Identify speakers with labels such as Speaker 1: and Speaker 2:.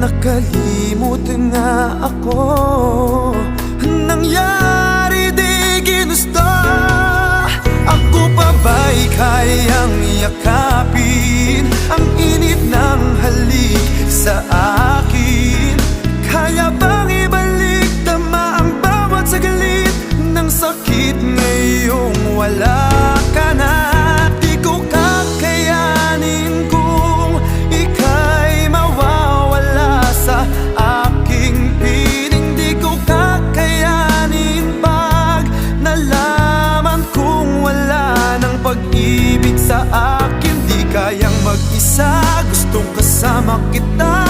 Speaker 1: Nakalimot nga ako. Nangyari di ginusto. Ako pa ba'y kayang yakapin Ang init ng halik sa akin? Kaya bang ibalik tama ang bawat sa Ng sakit kasama kita.